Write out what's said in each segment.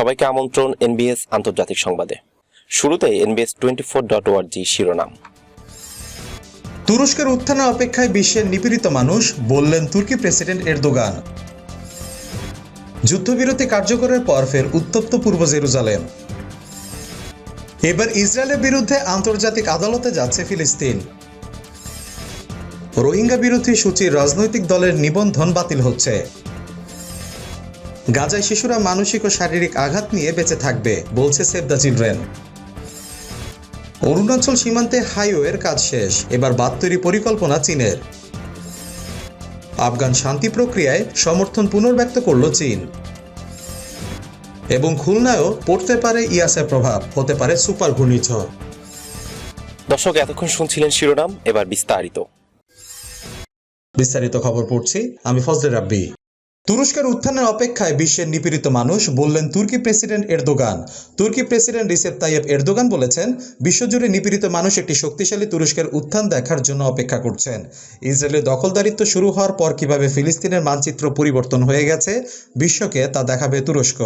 সবাইকে আমন্ত্রণ এনবিএস আন্তর্জাতিক সংবাদে। শুরুতে এনবিএস টোয়েন্টি ফোর ডট ওয়ার্জি শিরোনাম। তুরস্কের উত্থানের অপেক্ষায় বিশ্বের নিপীড়িত মানুষ বললেন তুর্কি প্রেসিডেন্ট এরদোগান। যুদ্ধবিরতি কার্যকরের পর ফের উত্তপ্ত পূর্ব জেরুজালেম। এবার ইসরায়েলের বিরুদ্ধে আন্তর্জাতিক আদালতে যাচ্ছে ফিলিস্তিন। রোহিঙ্গা বিরোধী সূচির রাজনৈতিক দলের নিবন্ধন বাতিল হচ্ছে। গাজায় শিশুরা মানসিক ও শারীরিক আঘাত নিয়ে বেঁচে থাকবে বলছে সেভ দ্য চিলড্রেন। অরুণাচল সীমান্তে হাইওয়ের কাজ শেষ এবার বাদ তৈরি পরিকল্পনা চীনের। আফগান শান্তি প্রক্রিয়ায় সমর্থন পুনর্ব্যক্ত করল চীন। এবং খুলনায়ও পড়তে পারে ইয়াসের প্রভাব হতে পারে সুপার ঘূর্ণিঝড়। দর্শক এতক্ষণ শুনছিলেন শিরোনাম এবার বিস্তারিত। বিস্তারিত খবর পড়ছি আমি ফজলে রাব্বি। তুরস্কের উত্থানের অপেক্ষায় বিশ্বের নিপীড়িত মানুষ বললেন তুর্কি প্রেসিডেন্ট এরদোগান। তুর্কি প্রেসিডেন্ট রিসেপ তাইয়েব এরদোগান বলেছেন, বিশ্বজুড়ে নিপীড়িত মানুষ একটি শক্তিশালী তুরস্কের উত্থান দেখার জন্য অপেক্ষা করছেন। ইসরায়েলের দখলদারিত্ব শুরু হওয়ার পর কীভাবে ফিলিস্তিনের মানচিত্র পরিবর্তন হয়ে গেছে, বিশ্বকে তা দেখাবে তুরস্ক।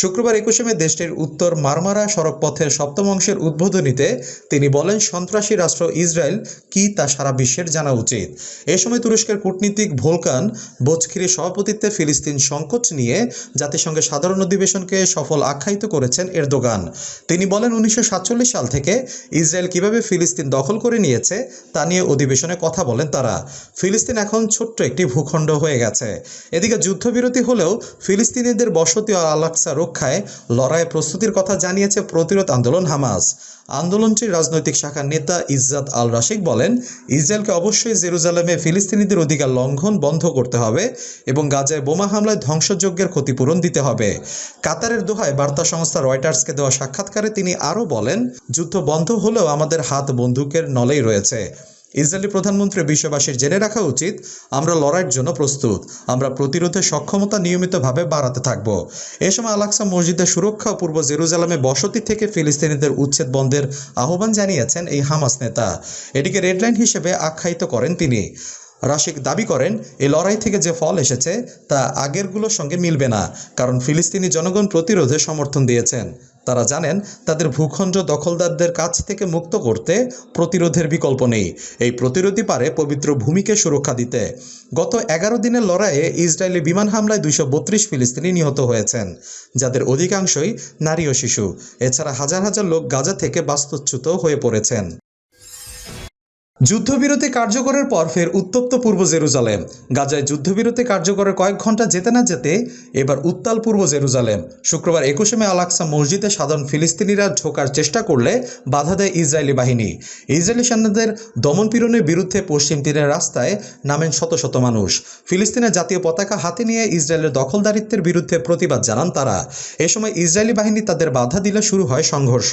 শুক্রবার একুশে মে দেশটির উত্তর মারমারা সড়কপথের সপ্তম অংশের উদ্বোধনীতে তিনি বলেন, সন্ত্রাসী রাষ্ট্র ইসরায়েল কি তা সারা বিশ্বের জানা উচিত। এ সময় তুরস্কের কূটনীতিক ভোলকান, বোচখিরির সভাপতিত্বে ফিলিস্তিন সংকোচ নিয়ে জাতিসংঘের সাধারণ অধিবেশনকে সফল আখ্যায়িত করেছেন এরদোগান। তিনি বলেন, উনিশশো সাতচল্লিশ সাল থেকে ইসরায়েল কীভাবে ফিলিস্তিন দখল করে নিয়েছে তা নিয়ে অধিবেশনে কথা বলেন তারা। ফিলিস্তিন এখন ছোট্ট একটি ভূখণ্ড হয়ে গেছে। এদিকে যুদ্ধবিরতি হলেও ফিলিস্তিনিদের বসতি ও আলাক্সা রক্ষায় লড়াইয়ে প্রস্তুতির কথা জানিয়েছে প্রতিরোধ আন্দোলন হামাস। আন্দোলনটির রাজনৈতিক শাখার নেতা ইজ্জাত আল রাশিক বলেন, ইসরায়েলকে অবশ্যই জেরুজালেমে ফিলিস্তিনিদের অধিকার লঙ্ঘন বন্ধ করতে হবে এবং গাজায় বোমা হামলায় ধ্বংসযজ্ঞের ক্ষতিপূরণ দিতে হবে। কাতারের দোহায় বার্তা সংস্থা রয়টার্সকে দেওয়া সাক্ষাৎকারে তিনি আরও বলেন, যুদ্ধ বন্ধ হলেও আমাদের হাত বন্দুকের নলেই রয়েছে। ইসরায়েলি প্রধানমন্ত্রী বিশ্ববাসীর জেনে রাখা উচিত, আমরা লড়াইয়ের জন্য প্রস্তুত। আমরা প্রতিরোধের সক্ষমতা নিয়মিতভাবে বাড়াতে থাকব। এ সময় আলাক্সা মসজিদের সুরক্ষা পূর্ব জেরুজালামে বসতি থেকে ফিলিস্তিনিদের উচ্ছেদ বন্ধের আহ্বান জানিয়েছেন এই হামাস নেতা। এটিকে রেডলাইন হিসেবে আখ্যায়িত করেন তিনি। রাশিক দাবি করেন এই লড়াই থেকে যে ফল এসেছে, তা আগেরগুলোর সঙ্গে মিলবে না, কারণ ফিলিস্তিনি জনগণ প্রতিরোধে সমর্থন দিয়েছেন। তারা জানেন, তাদের ভূখণ্ড দখলদারদের কাছ থেকে মুক্ত করতে প্রতিরোধের বিকল্প নেই। এই প্রতিরোধী পারে পবিত্র ভূমিকে সুরক্ষা দিতে। গত এগারো দিনের লড়াইয়ে ইসরায়েলি বিমান হামলায় দুইশো বত্রিশ ফিলিস্তিনি নিহত হয়েছেন, যাদের অধিকাংশই নারী ও শিশু। এছাড়া হাজার হাজার লোক গাজা থেকে বাস্তুচ্যুত হয়ে পড়েছেন। যুদ্ধবিরতি কার্যকরের পর ফের উত্তপ্ত পূর্ব জেরুজালেম। গাজায় যুদ্ধবিরতি কার্যকরের কয়েক ঘণ্টা যেতে না যেতে এবার উত্তাল পূর্ব জেরুজালেম। শুক্রবার একুশে মে আলাক্সা মসজিদে সাধারণ ফিলিস্তিনিরা ঢোকার চেষ্টা করলে বাধা দেয় ইসরায়েলি বাহিনী। ইসরায়েলি সেনাদের দমনপীড়নের বিরুদ্ধে পশ্চিম তীরের রাস্তায় নামেন শত শত মানুষ। ফিলিস্তিনের জাতীয় পতাকা হাতে নিয়ে ইসরায়েলের দখলদারিত্বের বিরুদ্ধে প্রতিবাদ জানান তারা। এ সময় ইসরায়েলি বাহিনী তাদের বাধা দিলে শুরু হয় সংঘর্ষ।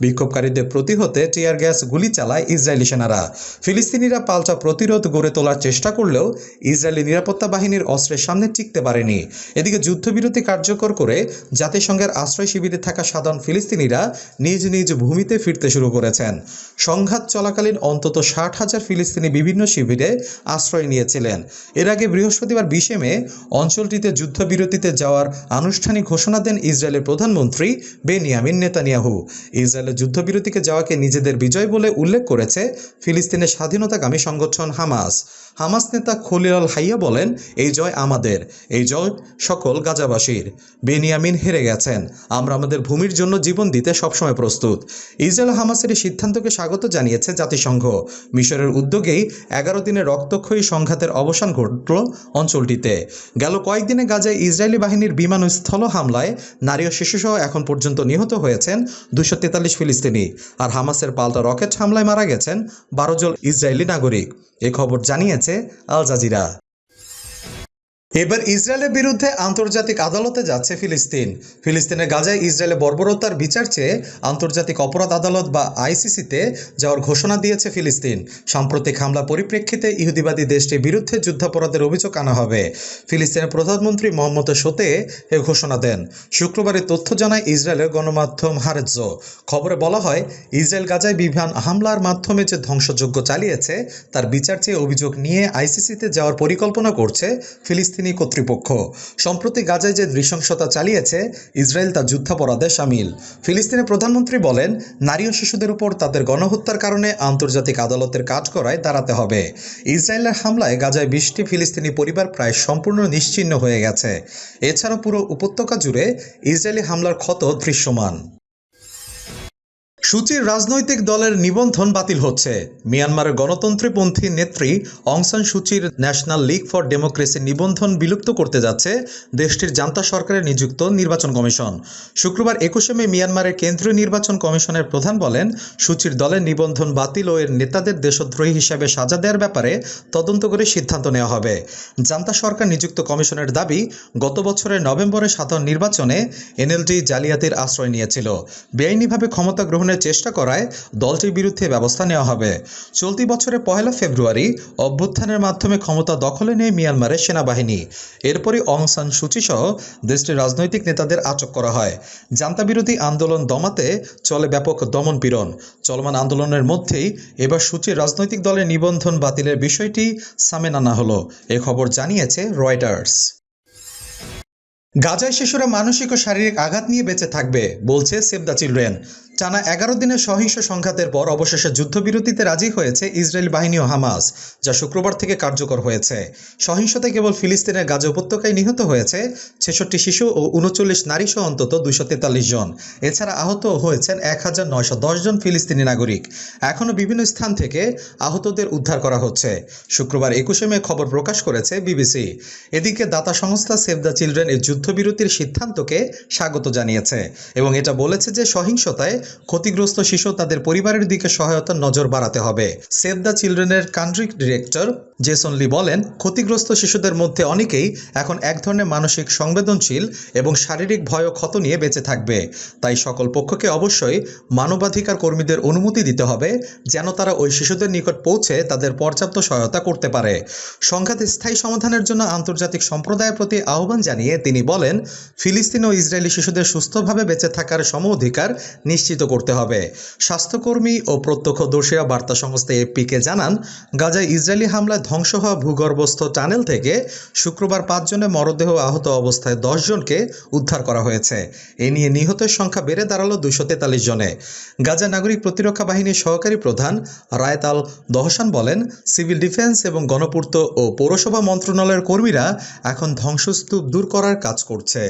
বিক্ষোভকারীদের প্রতিহতে টিয়ার গ্যাস গুলি চালায় ইসরায়েলি সেনারা। ফিলিস্তিনিরা পাল্টা প্রতিরোধ গড়ে তোলার চেষ্টা করলেও ইসরায়েলি নিরাপত্তা বাহিনীর অস্ত্রের সামনে টিকতে পারেনি। এদিকে যুদ্ধবিরতি কার্যকর করে জাতিসংঘের আশ্রয় শিবিরে থাকা সাধারণ ফিলিস্তিনিরা নিজ নিজ ভূমিতে ফিরতে শুরু করেছেন। সংঘাত চলাকালীন অন্তত ষাট হাজার ফিলিস্তিনি বিভিন্ন শিবিরে আশ্রয় নিয়েছিলেন। এর আগে বৃহস্পতিবার বিশে মে অঞ্চলটিতে যুদ্ধবিরতিতে যাওয়ার আনুষ্ঠানিক ঘোষণা দেন ইসরায়েলের প্রধানমন্ত্রী বেনিয়ামিন নেতানিয়াহু। ইসরায়েলের যুদ্ধবিরতিকে যাওয়াকে নিজেদের বিজয় বলে উল্লেখ করেছে ফিলিস্তিনের স্বাধীনতাকামী সংগঠন হামাস। হামাস নেতা খলিল আল হাইয়া বলেন, এই জয় আমাদের, এই জয় সকল গাজাবাসীর। বেনিয়ামিন হেরে গেছেন। আমরা আমাদের ভূমির জন্য জীবন দিতে সবসময় প্রস্তুত। ইসরায়েল হামাসের এই সিদ্ধান্তকে স্বাগত জানিয়েছে জাতিসংঘ। মিশরের উদ্যোগেই এগারো দিনের রক্তক্ষয়ী সংঘাতের অবসান ঘটল অঞ্চলটিতে। গেল কয়েকদিনে গাজায় ইসরায়েলি বাহিনীর বিমান স্থল হামলায় নারী ও শিশুসহ এখন পর্যন্ত নিহত হয়েছেন দুশো তেতাল্লিশ ফিলিস্তিনি। আর হামাসের পাল্টা রকেট হামলায় মারা গেছেন বারো জন ইসরায়েলি নাগরিক। এ খবর জানিয়েছে আল জাজিরা। এবার ইসরায়েলের বিরুদ্ধে আন্তর্জাতিক আদালতে যাচ্ছে ফিলিস্তিন। ফিলিস্তিনের গাজায় ইসরায়েলের বর্বরতার বিচার চেয়ে আন্তর্জাতিক অপরাধ আদালত বা আইসিসিতে যাওয়ার ঘোষণা দিয়েছে ফিলিস্তিন। সাম্প্রতিক হামলা পরিপ্রেক্ষিতে ইহুদিবাদী দেশটির বিরুদ্ধে যুদ্ধাপরাধের অভিযোগ আনা হবে। ফিলিস্তিনের প্রধানমন্ত্রী মোহাম্মদ শোতে এ ঘোষণা দেন। শুক্রবারে তথ্য জানায় ইসরায়েলের গণমাধ্যম হারেজ খবরে বলা হয়, ইসরায়েল গাজায় বিমান হামলার মাধ্যমে যে ধ্বংসযজ্ঞ চালিয়েছে, তার বিচার চেয়ে অভিযোগ নিয়ে আইসিসিতে যাওয়ার পরিকল্পনা করছে ফিলিস্তিনি ফিলিস্তিনি কর্তৃপক্ষ। সম্প্রতি গাজায় যে নৃশংসতা চালিয়েছে, ইসরায়েল তা যুদ্ধাপরাধে সামিল। ফিলিস্তিনের প্রধানমন্ত্রী বলেন, নারী ও শিশুদের উপর তাদের গণহত্যার কারণে আন্তর্জাতিক আদালতের কাজ করায় দাঁড়াতে হবে। ইসরায়েলের হামলায় গাজায় বিশটি ফিলিস্তিনি পরিবার প্রায় সম্পূর্ণ নিশ্চিহ্ন হয়ে গেছে। এছাড়া পুরো উপত্যকা জুড়ে ইসরায়েলি হামলার ক্ষত দৃশ্যমান। সূচির রাজনৈতিক দলের নিবন্ধন বাতিল হচ্ছে। মিয়ানমারের গণতন্ত্রীপন্থী নেত্রী অংসান সূচির ন্যাশনাল লীগ ফর ডেমোক্রেসি নিবন্ধন বিলুপ্ত করতে যাচ্ছে দেশটির জান্তা সরকারের নিযুক্ত নির্বাচন কমিশন। শুক্রবার একুশে মে মিয়ানমারের কেন্দ্রীয় নির্বাচন কমিশনের প্রধান বলেন, সূচির দলের নিবন্ধন বাতিল ও এর নেতাদের দেশদ্রোহী হিসাবে সাজা দেওয়ার ব্যাপারে তদন্ত করে সিদ্ধান্ত নেওয়া হবে। জান্তা সরকার নিযুক্ত কমিশনের দাবি, গত বছরের নভেম্বরে সাধারণ নির্বাচনে এনএলডি জালিয়াতির আশ্রয় নিয়েছিল। বেআইনিভাবে ক্ষমতা গ্রহণের চেষ্টা করায় দলটির বিরুদ্ধে ব্যবস্থা নেওয়া হবে। চলতি বছরের পহেলা ফেব্রুয়ারি অভ্যুত্থানের মাধ্যমে ক্ষমতা দখলে নেয় মিয়ানমারের সেনাবাহিনী। এরপরই অং সান সূচি সহ দেশটির রাজনৈতিক নেতাদের আটক করা হয়। জান্তা বিরোধী আন্দোলন দমাতে চলে ব্যাপক দমন পীড়ন। চলমান আন্দোলনের মধ্যেই এবার সূচির রাজনৈতিক দলের নিবন্ধন বাতিলের বিষয়টি সামনে আনা হলো। এ খবর জানিয়েছে রয়টার্স। গাজায় শিশুরা মানসিক ও শারীরিক আঘাত নিয়ে বেঁচে থাকবে, বলছে সেভ দ্য চিলড্রেন। টানা এগারো দিনের সহিংস সংঘাতের পর অবশেষে যুদ্ধবিরতিতে রাজি হয়েছে ইসরায়েল বাহিনী ও হামাস, যা শুক্রবার থেকে কার্যকর হয়েছে। সহিংসতায় কেবল ফিলিস্তিনের গাজা উপত্যকায় নিহত হয়েছে ছেষট্টি শিশু ও উনচল্লিশ নারী সহ অন্তত দুইশো তেতাল্লিশ জন। এছাড়া আহত হয়েছেন এক হাজার নয়শো দশ জন ফিলিস্তিনি নাগরিক। এখনও বিভিন্ন স্থান থেকে আহতদের উদ্ধার করা হচ্ছে। শুক্রবার একুশে মে খবর প্রকাশ করেছে বিবিসি। এদিকে দাতা সংস্থা সেভ দ্য চিলড্রেন এর যুদ্ধবিরতির সিদ্ধান্তকে স্বাগত জানিয়েছে এবং এটা বলেছে যে সহিংসতায় ক্ষতিগ্রস্ত শিশু তাদের পরিবারের দিকে সহায়তার নজর বাড়াতে হবে। সেভ দ্য চিলড্রেনের কান্ট্রি ডিরেক্টর জেসন লি বলেন, ক্ষতিগ্রস্ত শিশুদের মধ্যে অনেকেই এখন এক ধরনের মানসিক সংবেদনশীল এবং শারীরিক ভয় ক্ষত নিয়ে বেঁচে থাকবে। তাই সকল পক্ষকে অবশ্যই মানবাধিকার কর্মীদের অনুমতি দিতে হবে যেন তারা ওই শিশুদের নিকট পৌঁছে তাদের পর্যাপ্ত সহায়তা করতে পারে। সংঘাত স্থায়ী সমাধানের জন্য আন্তর্জাতিক সম্প্রদায়ের প্রতি আহ্বান জানিয়ে তিনি বলেন ফিলিস্তিন ও ইসরায়েলি শিশুদের সুস্থভাবে বেঁচে থাকার সম অধিকার নিশ্চিত করতে হবে। স্বাস্থ্যকর্মী ও প্রত্যক্ষদর্শীরা বার্তা সংস্থা এপিকে জানান, গাজায় ইসরায়েলি হামলায় ধ্বংস হওয়া ভূগর্ভস্থ টানেল থেকে শুক্রবার পাঁচজনের মরদেহ আহত অবস্থায় দশ জনকে উদ্ধার করা হয়েছে। এ নিয়ে নিহতের সংখ্যা বেড়ে দাঁড়াল দুশো তেতাল্লিশ জনে। গাজা নাগরিক প্রতিরক্ষা বাহিনীর সহকারী প্রধান রায়ত আল দহসান বলেন, সিভিল ডিফেন্স এবং গণপূর্ত ও পৌরসভা মন্ত্রণালয়ের কর্মীরা এখন ধ্বংসস্তূপ দূর করার কাজ করছে।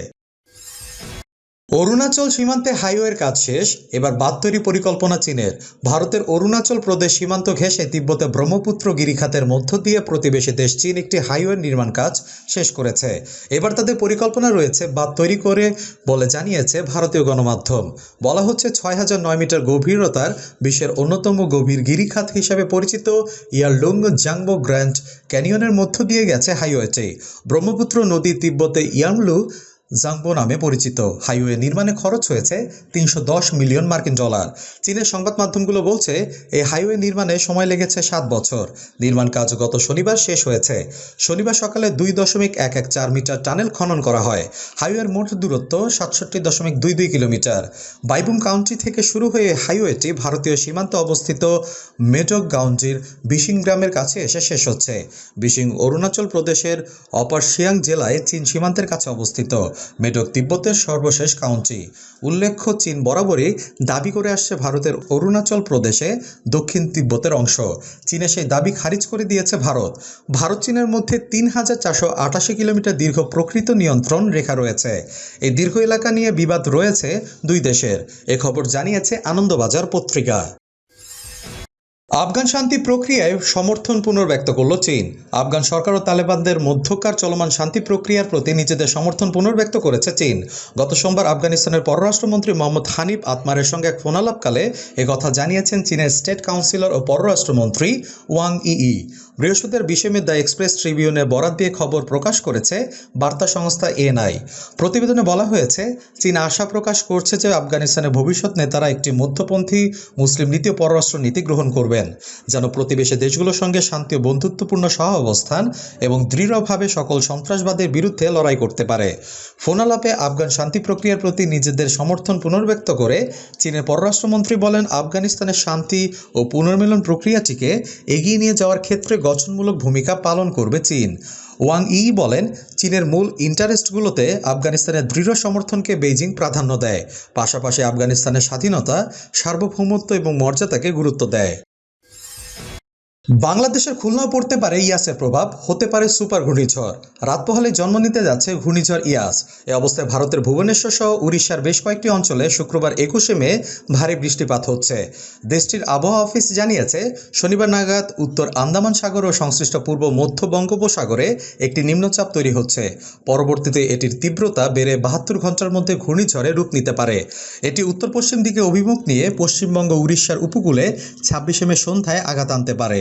অরুণাচল সীমান্তে হাইওয়ের কাজ শেষ, এবার বাদ তৈরি পরিকল্পনা চীনের। ভারতের অরুণাচল প্রদেশ সীমান্ত ঘেঁষে তিব্বতে ব্রহ্মপুত্র গিরিখাতের মধ্য দিয়ে প্রতিবেশী দেশ চীন একটি হাইওয়ের নির্মাণ কাজ শেষ করেছে। এবার তাদের পরিকল্পনা রয়েছে বাদ তৈরি করে বলে জানিয়েছে ভারতীয় গণমাধ্যম। বলা হচ্ছে ছয় হাজার নয় মিটার গভীরতার বিশ্বের অন্যতম গভীর গিরিখাত হিসাবে পরিচিত ইয়ারলুং জাংবো গ্র্যান্ড ক্যানিয়নের মধ্য দিয়ে গেছে হাইওয়েটি। ব্রহ্মপুত্র নদী তিব্বতে ইয়াংলু জাংবো নামে পরিচিত। হাইওয়ে নির্মাণে খরচ হয়েছে তিনশো দশ মিলিয়ন মার্কিন ডলার। চীনের সংবাদ মাধ্যমগুলো বলছে, এই হাইওয়ে নির্মাণে সময় লেগেছে সাত বছর। নির্মাণ কাজ গত শনিবার শেষ হয়েছে। শনিবার সকালে দুই দশমিক এক এক চার মিটার টানেল খনন করা হয়। হাইওয়ের মোট দূরত্ব সাতষট্টি দশমিক দুই দুই কিলোমিটার। বাইবুম কাউন্টি থেকে শুরু হয়ে হাইওয়েটি ভারতীয় সীমান্তে অবস্থিত মেডক গাউন্টির বিশিং গ্রামের কাছে এসে শেষ হচ্ছে। বিশিং অরুণাচল প্রদেশের অপার সিয়াং জেলায় চীন সীমান্তের কাছে অবস্থিত। মেডক তিব্বতের সর্বশেষ কাউন্টি। উল্লেখ্য, চীন বরাবরই দাবি করে আসছে ভারতের অরুণাচল প্রদেশে দক্ষিণ তিব্বতের অংশ। চীনে সেই দাবি খারিজ করে দিয়েছে ভারত। ভারত চীনের মধ্যে তিন হাজার চারশো আটাশি কিলোমিটার দীর্ঘ প্রকৃত নিয়ন্ত্রণ রেখা রয়েছে। এই দীর্ঘ এলাকা নিয়ে বিবাদ রয়েছে দুই দেশের। এ খবর জানিয়েছে আনন্দবাজার পত্রিকা। আফগান শান্তি প্রক্রিয়ায় সমর্থন পুনর্ব্যক্ত করল চীন। আফগান সরকার ও তালেবানদের মধ্যকার চলমান শান্তি প্রক্রিয়ার প্রতি নিজেদের সমর্থন পুনর্ব্যক্ত করেছে চীন। গত সোমবার আফগানিস্তানের পররাষ্ট্রমন্ত্রী মোহাম্মদ হানিফ আতমারের সঙ্গে এক ফোনালাপকালে কথা জানিয়েছেন চীনের স্টেট কাউন্সিলর ও পররাষ্ট্রমন্ত্রী ওয়াং ইই। বৃহস্পতিবার বিশে দ্য এক্সপ্রেস ট্রিবিউনে বরাদ দিয়ে খবর প্রকাশ করেছে বার্তা সংস্থা এনআই প্রতিবেদনে বলা হয়েছে, চীন আশা প্রকাশ করছে যে আফগানিস্তানের ভবিষ্যৎ নেতারা একটি মধ্যপন্থী মুসলিম নীতি ও পররাষ্ট্র নীতি গ্রহণ করবেন। যেন প্রতিবেশী দেশগুলোর সঙ্গে শান্তি ও বন্ধুত্বপূর্ণ সহ অবস্থান এবং দৃঢ়ভাবে সকল সন্ত্রাসবাদের বিরুদ্ধে লড়াই করতে পারে। ফোনালাপে আফগান শান্তি প্রক্রিয়ার প্রতি নিজেদের সমর্থন পুনর্ব্যক্ত করে চীনের পররাষ্ট্রমন্ত্রী বলেন, আফগানিস্তানের শান্তি ও পুনর্মিলন প্রক্রিয়াটিকে এগিয়ে নিয়ে যাওয়ার ক্ষেত্রে গঠনমূলক ভূমিকা পালন করবে চীন। ওয়াং ই বলেন, চীনের মূল ইন্টারেস্টগুলোতে আফগানিস্তানের দৃঢ় সমর্থনকে বেইজিং প্রাধান্য দেয়, পাশাপাশি আফগানিস্তানের স্বাধীনতা, সার্বভৌমত্ব এবং মর্যাদাকে গুরুত্ব দেয়। বাংলাদেশের খুলনাও পড়তে পারে ইয়াসের প্রভাব, হতে পারে সুপার ঘূর্ণিঝড়। রাত পোহালে জন্ম নিতে যাচ্ছে ঘূর্ণিঝড় ইয়াস। এ অবস্থায় ভারতের ভুবনেশ্বর সহ উড়িষ্যার বেশ কয়েকটি অঞ্চলে শুক্রবার একুশে মে ভারী বৃষ্টিপাত হচ্ছে। দেশটির আবহাওয়া অফিস জানিয়েছে, শনিবার নাগাদ উত্তর আন্দামান সাগর ও সংশ্লিষ্ট পূর্ব মধ্য বঙ্গোপসাগরে একটি নিম্নচাপ তৈরি হচ্ছে। পরবর্তীতে এটির তীব্রতা বেড়ে বাহাত্তর ঘণ্টার মধ্যে ঘূর্ণিঝড়ে রূপ নিতে পারে। এটি উত্তর পশ্চিম দিকে অভিমুখ নিয়ে পশ্চিমবঙ্গ উড়িষ্যার উপকূলে ছাব্বিশে মে সন্ধ্যায় আঘাত আনতে পারে।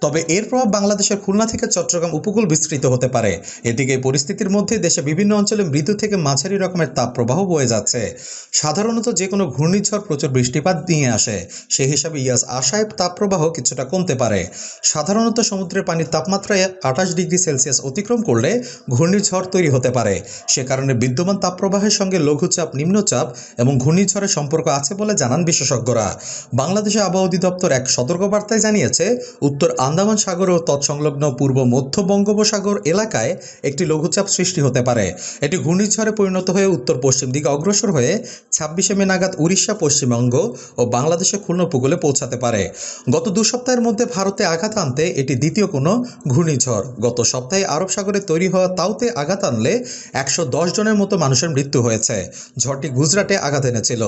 তবে এর প্রভাব বাংলাদেশের খুলনা থেকে চট্টগ্রাম উপকূল বিস্তৃত হতে পারে। এদিকে পরিস্থিতির মধ্যে দেশে বিভিন্ন অঞ্চলে মৃদু থেকে মাঝারি রকমের তাপপ্রবাহ বয়ে যাচ্ছে। সাধারণত যে কোনো ঘূর্ণিঝড় প্রচুর বৃষ্টিপাত নিয়ে আসে। সেই হিসাবে ইয়াস আশায় তাপপ্রবাহ কিছুটা কমতে পারে। সাধারণত সমুদ্রের পানির তাপমাত্রায় আঠাশ ডিগ্রি সেলসিয়াস অতিক্রম করলে ঘূর্ণিঝড় তৈরি হতে পারে। সে কারণে বিদ্যমান তাপপ্রবাহের সঙ্গে লঘুচাপ, নিম্নচাপ এবং ঘূর্ণিঝড়ের সম্পর্ক আছে বলে জানান বিশেষজ্ঞরা। বাংলাদেশের আবহাওয়া অধিদপ্তর এক সতর্কবার্তায় জানিয়েছে, উত্তর আন্দামান সাগর ও তৎসংলগ্ন পূর্ব মধ্য বঙ্গোপসাগর এলাকায় একটি লঘুচাপ সৃষ্টি হতে পারে। এটি ঘূর্ণিঝড়ে পরিণত হয়ে উত্তর পশ্চিম দিকে অগ্রসর হয়ে ছাব্বিশে মে নাগাদ উড়িষ্যা, পশ্চিমবঙ্গ ও বাংলাদেশের খুলনা উপকূলে পৌঁছাতে পারে। গত দু সপ্তাহের মধ্যে ভারতে আঘাত আনতে এটি দ্বিতীয় কোনো ঘূর্ণিঝড়। গত সপ্তাহে আরব সাগরে তৈরি হওয়া তাওতে আঘাত আনলে একশো দশ জনের মতো মানুষের মৃত্যু হয়েছে। ঝড়টি গুজরাটে আঘাত এনেছিল।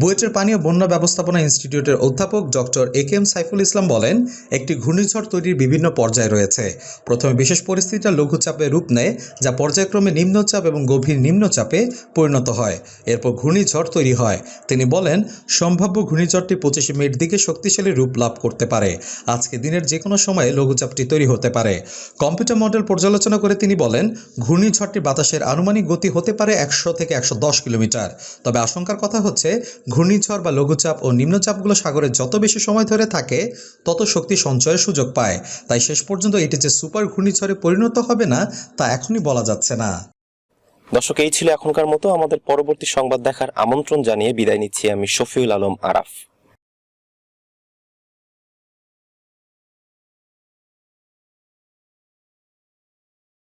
বুয়েটের পানীয় বন্যা ব্যবস্থাপনা ইনস্টিটিউটের অধ্যাপক doctor A K M Saiful Islam বলেন, একটি ঘূর্ণিঝড় তৈরির বিভিন্ন পর্যায় রয়েছে। প্রথমে বিশেষ পরিস্থিতিটা লঘুচাপে রূপ নেয়, যা পর্যায়ক্রমে নিম্নচাপ এবং গভীর নিম্নচাপে পরিণত হয়। এরপর ঘূর্ণিঝড় তৈরি হয়। তিনি বলেন, সম্ভাব্য ঘূর্ণিঝড়টি পঁচিশে মের দিকে শক্তিশালী রূপ লাভ করতে পারে। আজকে দিনের যে কোনো সময়ে লঘুচাপটি তৈরি হতে পারে। কম্পিউটার মডেল পর্যালোচনা করে তিনি বলেন, ঘূর্ণিঝড়টি বাতাসের আনুমানিক গতি হতে পারে একশো থেকে একশো দশ কিলোমিটার। তবে আশঙ্কার কথা হচ্ছে, ঘূর্ণিঝড় বা লঘুচাপ ও নিম্নচাপগুলো সাগরে যত বেশি সময় ধরে থাকে, তত শক্তি সঞ্চয়ের সুযোগ পায়। তাই শেষ পর্যন্ত এটি যে সুপার ঘূর্ণিঝড়ে পরিণত হবে না, তা এখনই বলা যাচ্ছে না। দর্শক, এই ছিল এখনকার মতো। আমাদের পরবর্তী সংবাদ দেখার আমন্ত্রণ জানিয়ে বিদায় নিচ্ছি আমি শফিউল আলম আরাফ।